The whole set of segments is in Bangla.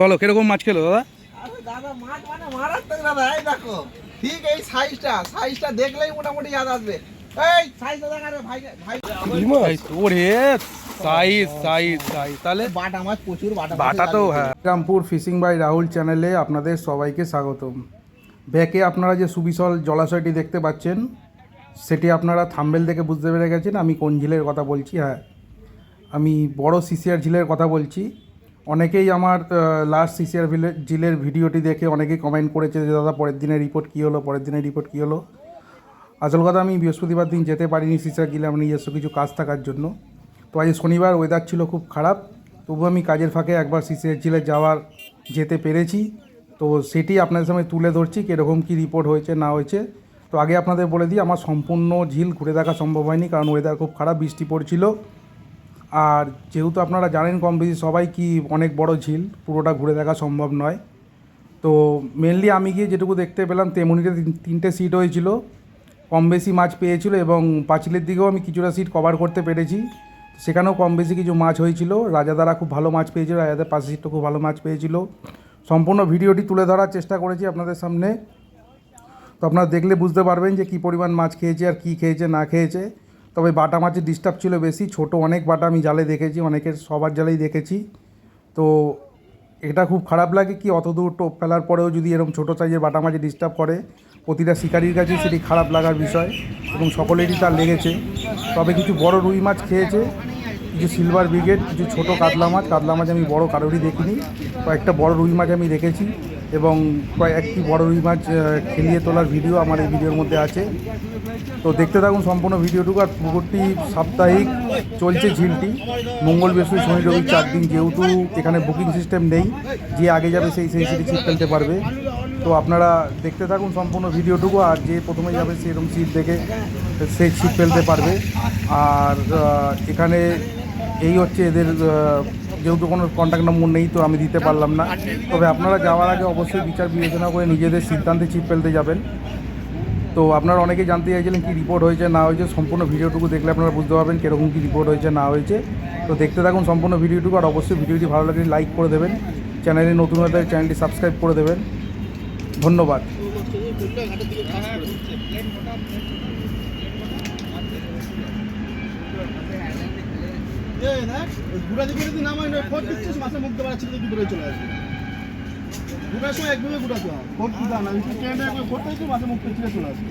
বলো কীরকম মাছ খেলো দাদা? দাদা মাছ মানে মারাত্মক দাদা এই দেখো। ঠিক এই সাইজটা সাইজটা দেখলেই মোটামুটি ইয়াদ আসবে। এই সাইজটা দেখা রে ভাই ভাই। ওরে সাইজ সাইজ সাইজ তাহলে বাটা মাছ প্রচুর বাটা বাটা তো হ্যাঁ। রামপুর ফিশিং বাই রাহুল চ্যানেলে আপনাদের সবাইকে স্বাগতম। ব্যাকে আপনারা যে সুবিশল জলাশয়টি দেখতে পাচ্ছেন সেটি আপনারা থাম্বেল দেখে বুঝতে পেরে গেছেন। আমি কোন ঝিলের কথা বলছি হ্যাঁ। আমি বড় সিসিআর ঝিলের কথা বলছি। অনেকেই আমার লাস্ট সিসিআর ঝিলের ভিডিওটি দেখে অনেকেই কমেন্ট করেছে যে, দাদা, পরের দিনের রিপোর্ট কী হলো? পরের দিনের রিপোর্ট কী হলো? আসল কথা, আমি বৃহস্পতিবার দিন যেতে পারিনি সিসিআর গিলে আমার নিজস্ব কিছু কাজ থাকার জন্য। তো আজ শনিবার ওয়েদার ছিল খুব খারাপ। তবু আমি কাজের ফাঁকে একবার সিসিআর ঝিলে যাওয়ার যেতে পেরেছি। তো সেটি আপনাদের সামনে তুলে ধরছি, কীরকম কী রিপোর্ট হয়েছে, না হয়েছে। তো আগে আপনাদের বলে দিই, আমার সম্পূর্ণ ঝিল ঘুরে দেখা সম্ভব হয়নি, কারণ ওয়েদার খুব খারাপ, বৃষ্টি পড়ছিল। আর যেহেতু আপনারা জানেন কম বেশি সবাই কি অনেক বড় ঝিল, পুরোটা ঘুরে দেখা সম্ভব নয়। তো মেনলি আমি গিয়ে যেটুকু দেখতে পেলাম, তেমনিতে তিন- তিনটে সিট হয়েছিল। কম বেশি মাছ পেয়েছিল এবং পাঁচিলের দিকেও আমি কিছুটা সিট কভার করতে পেরেছি। সেখানেও কম বেশি কিছু মাছ হয়েছিল। রাজাদারা খুব ভালো মাছ পেয়েছিল, রাজাদের পাশে সিটটা খুব ভালো মাছ পেয়েছিল। সম্পূর্ণ ভিডিওটি তুলে ধরার চেষ্টা করেছি আপনাদের সামনে। তো আপনারা দেখলে বুঝতে পারবেন যে কী পরিমাণ মাছ খেয়েছে আর কী খেয়েছে, না খেয়েছে। তবে বাটা মাছের ডিস্টার্ব ছিল বেশি। ছোট অনেক বাটা আমি জালে দেখেছি, অনেকের সবার জালেই দেখেছি। তো এটা খুব খারাপ লাগে কি, অত দূর টোপ ফেলার পরেও যদি এরকম ছোটো সাইজের বাটা মাছে ডিস্টার্ব করে, প্রতিটা শিকারির কাছে সেটি খারাপ লাগার বিষয় এবং সকলেরই তার লেগেছে। তবে কিছু বড় রুই মাছ খেয়েছে, কিছু সিলভার ব্রিগেড কিছু ছোটো কাতলা মাছ। কাতলা মাছ আমি বড় কারোরই দেখিনি, কয়েকটা বড় রুই মাছ আমি দেখেছি। এবং কয়েকটি বড় রুই মাছ খেলিয়ে তোলার ভিডিও আমার এই ভিডিওর মধ্যে আছে। তো দেখতে থাকুন সম্পূর্ণ ভিডিওটুকু আর পুকুরটি সাপ্তাহিক চলছে ঝিলটি। মঙ্গল, বৃহস্পতি, শনি, রবি চার দিন যেহেতু এখানে বুকিং সিস্টেম নেই, যে আগে যাবে সেই সেই সিটে সিট ফেলতে পারবে। তো আপনারা দেখতে থাকুন সম্পূর্ণ ভিডিওটুকু আর যে প্রথমে যাবে সেরকম সিট দেখে সেই সিট ফেলতে পারবে। আর এখানে এই হচ্ছে এদের যেহেতু কোনো কন্ট্যাক্ট নম্বর নেই তো আমি দিতে পারলাম না। তবে আপনারা যাওয়ার আগে অবশ্যই বিচার বিবেচনা করে নিজেদের সিদ্ধান্তে চিপ ফেলতে যাবেন। তো আপনারা অনেকেই জানতে চাইছিলেন কী রিপোর্ট হয়েছে না হয়েছে সম্পূর্ণ ভিডিওটুকু দেখলে আপনারা বুঝতে পারবেন কীরকম কী রিপোর্ট হয়েছে না হয়েছে। তো দেখতে থাকুন সম্পূর্ণ ভিডিওটুকু আর অবশ্যই ভিডিওটি ভালো লাগলে লাইক করে দেবেন। চ্যানেলে নতুন হলে চ্যানেলটি সাবস্ক্রাইব করে দেবেন। ধন্যবাদ। ঘুরা দিকে যদি নামাই না ফোট দিচ্ছিস মাছে মুখ দেওয়া ছিল কি দূরে চলে আসবে ঘুরার সময় একভাবে হয় হয় ফোট দিচ্ছি মাছে মুখ ছিঁড়ে চলে আসবে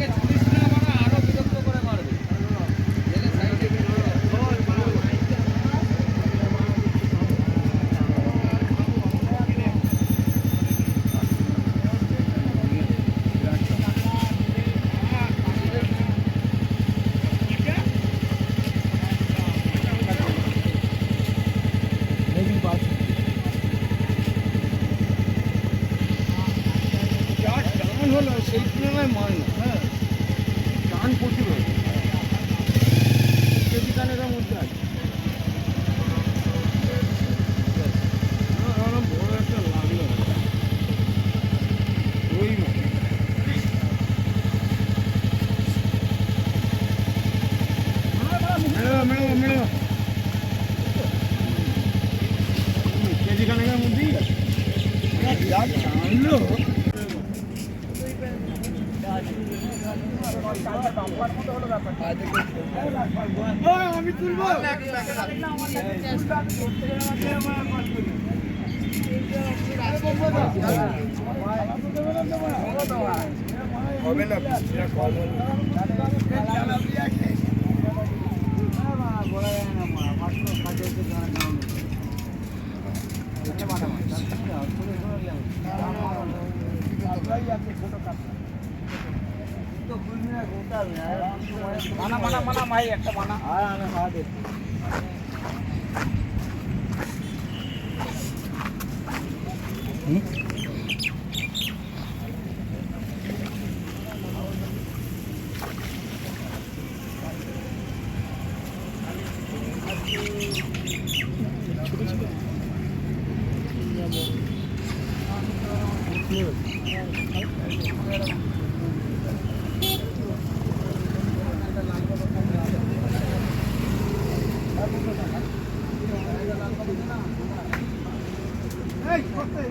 টান হলো সেই তুলনায় মান হ্যাঁ। টান প্রচুর হলো কেজি টানের মধ্যে আছে। বড় একটা লাগল। ওই মাছ। কেজি খানেকের মধ্যেই আছে। যা আমি তুলবো হবে না মানা মানা মানা ভাই একটা মানা হুম? এই কই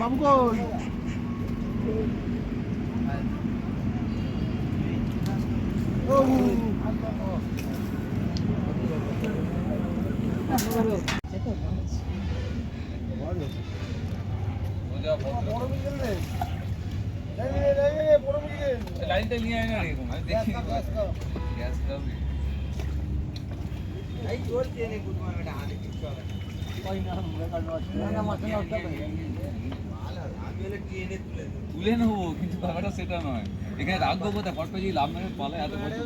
বাবু কই? ও লাইনটা নিয়ে আয় না আমি দেখি গ্যাস খাবি এই চলছে রে গুড মর্নিং হাতে কিছু হবে তুলে নেব কিন্তু ব্যাপারটা সেটা নয়। এখানে রাখব কোথায়? ফট করে যদি লাভ মেরে পালে এত বছর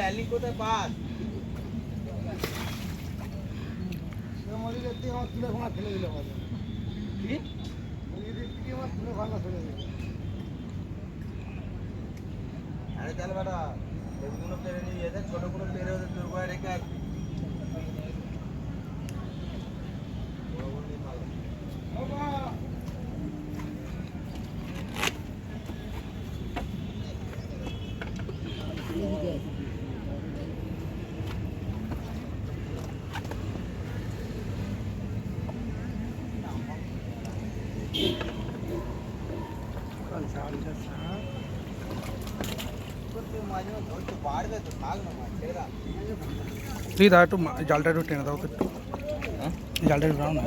লাইলিং কোথায় পাস? আরে চল বেটা এগুলো পেরে নিয়ে যেতে ছোটগুলো পেরে ওদের তোর ঘরে রেখে আসবি বড়গুলো নিয়ে পালা। তোর মাঝে মাঝে ধরতে পারবে তো থাক না মাছ ছেড়ে দাও। দাদা একটু জালটা একটু টেনে দাও তো একটু হ্যাঁ? জালটা একটু দাও না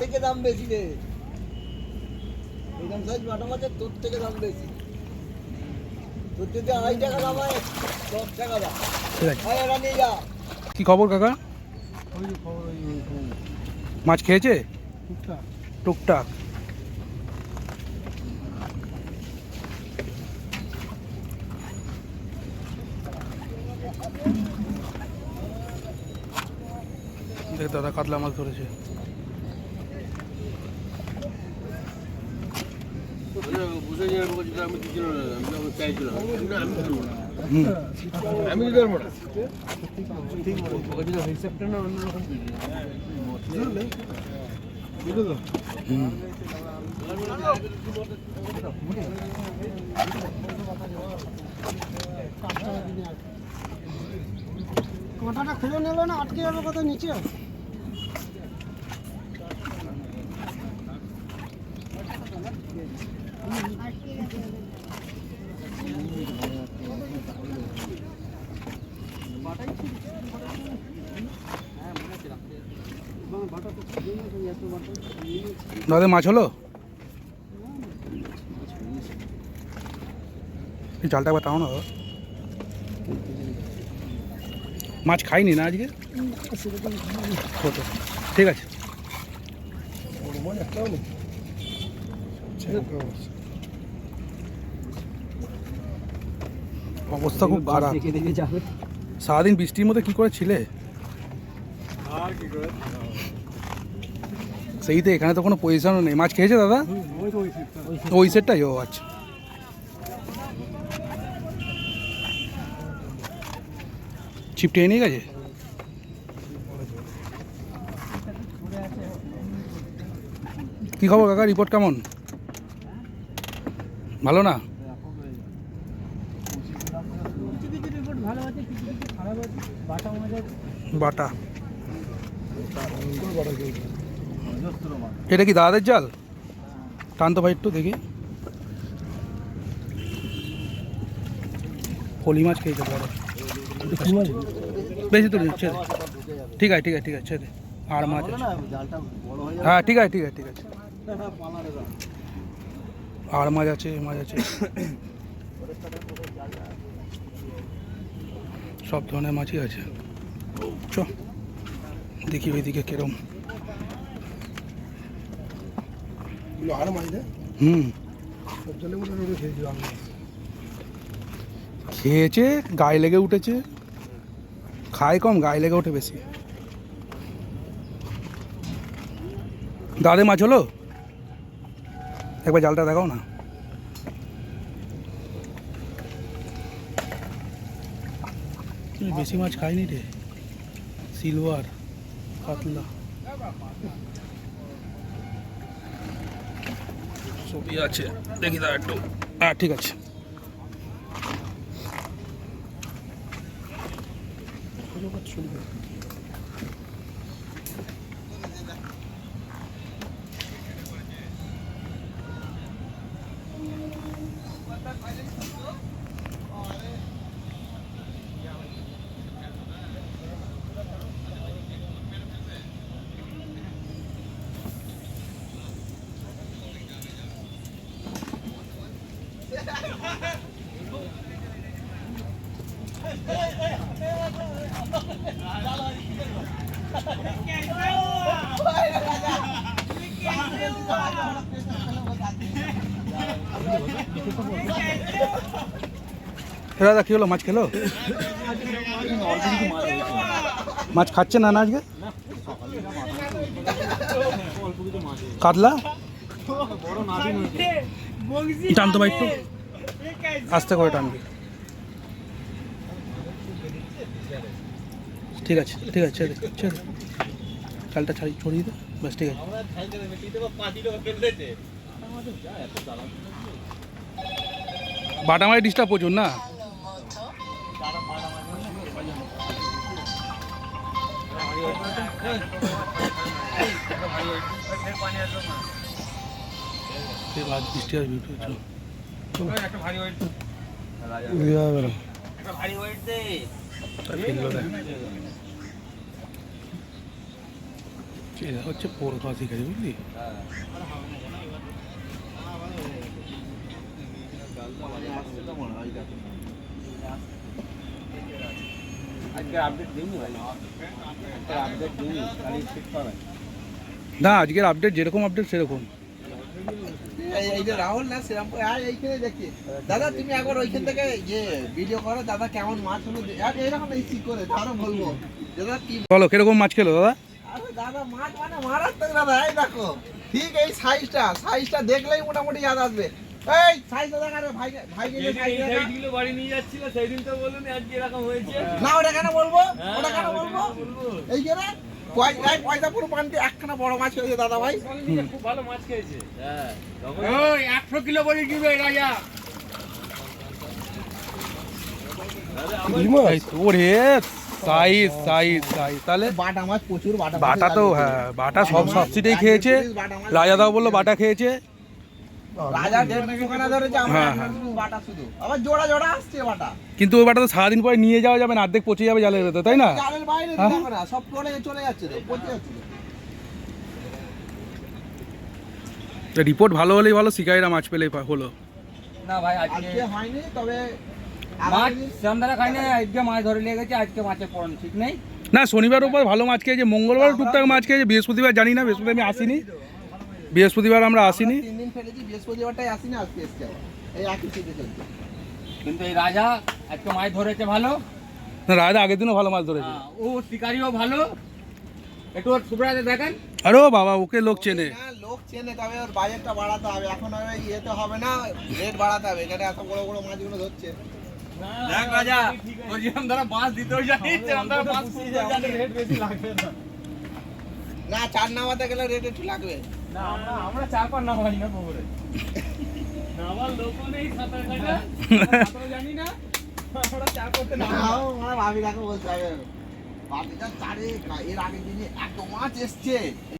থেকে দাম বেশি রে এরকম সাইজ বাটা মাছের তোর থেকে দাম বেশি তোর যদি আড়াই টাকা দাম হয় দশ টাকা দাম এটা নিয়ে যা কি খবর কাকা মাছ খেয়েছে? টুকটাক। টুকটাক। দেখ দাদা কাতলা মাছ ধরেছে। হুম হুম কাঁটাটা খুলে নিল না? আটকে যাবে কোথায়? নিচে দাদা, মাছ হলো? জালটা একবার তাও না মাছ খাইনি না আজকে? ঠিক আছে। অবস্থা খুব খারাপ। সারাদিন বৃষ্টির মধ্যে কি করে ছিলে? সেই তো এখানে তো কোনো পজিশনও নেই। মাছ খেয়েছে দাদা? ওই সেটটাই, ও আচ্ছা। ছিপ টেনে নিয়ে গেছে? কী খবর কাকা? রিপোর্ট কেমন? ভালো না? বাটা। এটা কি দাদাদের জাল? টান তো ভাই একটু দেখি। ফলি মাছ খেয়েছে বড়। বেশি তো ছেড়ে ঠিক আছে ঠিক আছে ঠিক আছে আর মাছ হয়ে, ঠিক আছে ঠিক আছে ঠিক আছে। আর মাছ আছে মাছ আছে। সব ধরনের মাছই আছে। চ, দেখি ওইদিকে কিরম আর মাছ দে হুম। খেয়েছে গায়ে লেগে উঠেছে। খায় কম গায়ে লেগে ওঠে বেশি। দাদে মাছ হলো? একবার জালটা দেখাও না। বেশি মাছ খাইনি রে? সিলভার কাতলা সবই আছে। দেখি দা একটু। হ্যাঁ ঠিক আছে। এ দাদা, কি হলো? মাছ খেলো? মাছ খাচ্ছে না না আজকে? কাতলা? টানতো ভাই একটু। আস্তে করে টানবি ঠিক আছে ঠিক আছে, ছেড়ে ছেড়ে চালটা ছাড়ি ছড়িয়ে দে। ব্যাস, ঠিক আছে। বাটা মারি ডিস্টার্ব প্রচুর না বৃষ্টি আসবে প্রচুর দেখ। এরা হচ্ছে পৌরকা শিকারি বুঝলি না আজকের আপডেট যেরকম আপডেট সেরকম। রাহুল না এইখানে দাদা তুমি একবার ওইখান থেকে যে ভিডিও করো দাদা কেমন মাছ হলো দে- আর এরকম এই করে? তারও বলব। দাদা কি বলো কীরকম মাছ খেলো দাদা? দাদা মাছ মানে মারাত্মক দাদা এই দেখো। ঠিক এই সাইজটা সাইজটা দেখলেই মোটামুটি ইয়াদ আসবে। এই সাইজটা দেখা রে ভাই ভাইকে যে সাইজ দেখা বাড়ি নিয়ে যাচ্ছিল সেই তো বলুন আজকে এরকম হয়েছে। না ওটা কেন বলব? ওটা কেন বলব? এই যে রে পয়- পয়সা পুরো পান্তি একখানা বড় মাছ হয়েছে দাদা ভাই। খুব ভালো মাছ খেয়েছে। হ্যাঁ একশো কিলো বলে দিবে রাজা। এই তো ওরে সাইজ সাইজ সাইজ। তাহলে বাটা মাছ প্রচুর বাটা বাটা তো হ্যাঁ বাটা সব সবসিটাই খেয়েছে। রাজাদাও বলল বাটা খেয়েছে। রাজা দেড় দুখানা ধরেছে আমরা হ্যাঁ, হ্যাঁ। শুধু বাটা শুধু আবার জোড়া জোড়া আসছে বাটা কিন্তু ওই বাটা তো সারাদিন পরে নিয়ে যাওয়া যাবে না অর্ধেক পচে যাবে জালের ভেতর তাই না জালের বাইরে হ্যাঁ। দেখো না সব চলে চলে যাচ্ছে তো পচে যাচ্ছে তো। রিপোর্ট ভালো হলেই ভালো শিকারিরা মাছ পেলে পা- হলো না ভাই আজকে হয়নি তবে মাছ আগামী দিন- সন্ধ্যাটা খাই না আজকে মাছ ধরে আজকে মাছের পড়ন ঠিক নেই না শনিবার উপর ভালো মাছ খেয়েছে মঙ্গলবার টুকটাক মাছ খেয়েছে বৃহস্পতিবার জানি না বৃহস্পতিবার আমি আসিনি বৃহস্পতিবার আমরা আসিনি। তিন দিন ফেলেছি বৃহস্পতিবারটাই আসিনি আজকে এসছে এই একই সিটে চলছে। কিন্তু এই রাজা আজকে মাছ ধরেছে ভালো। না রাজা আগের দিনও ভালো মাছ ধরেছে। হ্যাঁ, ও শিকারিও ভালো। একটু ওর সুপ্রাতে দেখেন। আরে বাবা ওকে লোক চেনে। লোক চেনে তবে ওর বাজেটটা বাড়াতে হবে। এখন আর ওই ইয়েতে হবে না রেট বাড়াতে হবে। এখানে এত বড় বড় মাছগুলো ধরছে। দেখ রাজা ওর যেরকম ধরা মাছ দিতেও জানি সেরকম ধরা মাছ খুঁজতেও জানি রেট বেশি লাগবে না। না চার নামাতে গেলে রেট একটু লাগবে। ভাবি দেখো বলতে হবে এর আগের দিনে এত মাছ এসছে।